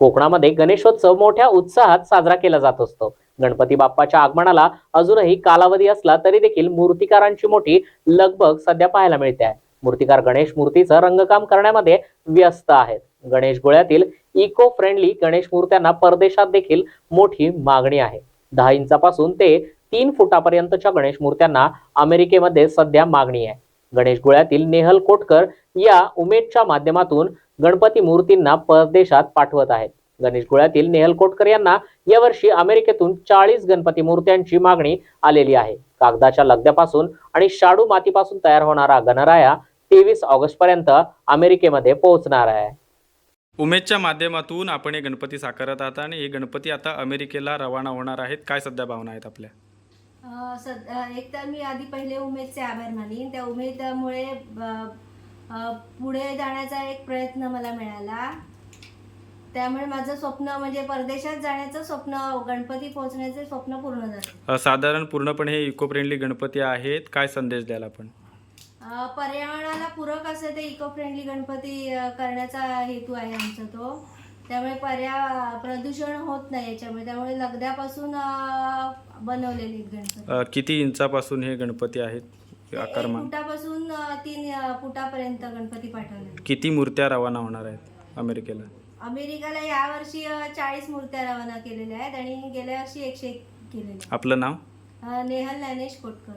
कोकणामध्ये गणेशोत्सव मोठ्या उत्साहात साजरा केला जात असतो. गणपती बाप्पाच्या आगमनाला अजूनही कालावधी असला तरी देखील मूर्तिकारांची मोठी लगबग सध्या पाहायला मिळते आहे. मूर्तिकार गणेश मूर्तीचं रंगकाम करण्यामध्ये व्यस्त आहेत. गणेश गोळ्यातील इको फ्रेंडली गणेश मूर्त्यांना परदेशात देखील मोठी मागणी आहे. दहा इंचापासून ते तीन फुटापर्यंतच्या गणेश मूर्त्यांना अमेरिकेमध्ये सध्या मागणी आहे. गणेश गोळ्यातील नेहल कोटकर या उमेदच्या माध्यमातून गणपती मूर्तींना परदेशात पाठवत आहेत. गणेश गोळ्यातील नेहल कोटकर यांना यावर्षी अमेरिकेतून चाळीस गणपती मूर्त्यांची मागणी आलेली आहे. कागदाच्या लगद्यापासून आणि शाडू मातीपासून तयार होणारा गणराया तेवीस ऑगस्ट पर्यंत अमेरिकेमध्ये पोहोचणार आहे. उमेदच्या माध्यमातून आपण हे गणपती साकारत आहात आणि हे गणपती आता अमेरिकेला रवाना होणार आहेत. काय सध्या भावना आहेत आपल्या? सद एक तर मी आधी पहिले उमेदचे आभार मानीन. त्या उमेदमुळे पुढे जाण्याचा एक प्रयत्न मला मिळाला. त्यामुळे माझं स्वप्न म्हणजे परदेशात जाण्याचं स्वप्न गणपती पोहोचण्याचे स्वप्न पूर्ण झालं. साधारण पूर्णपणे हे इको फ्रेंडली गणपती आहेत. काय संदेश द्याल आपण? पर्यावरणाला पूरक असे ते इको फ्रेंडली गणपती करण्याचा हेतू आहे आमचा तो. त्यामुळे पर्या प्रदूषण होत नाही याच्यामुळे. त्यामुळे लगद्यापासून बनवलेले आहेत गणपती. अ, किती इंचापासून हे गणपती आहेत? एक आकारमान फुटापासून अ, तीन अ, फुटापर्यंत गणपती पाठवले किती मूर्त्या रवाना होणार आहेत अमेरिकेला? अमेरिकेला यावर्षी चाळीस मूर्त्या रवाना केलेल्या आहेत आणि गेल्या वर्षी एकशे एक केलेल्या आपलं नाव? आहेत. अ, नेहल ज्ञानेश कोटकर.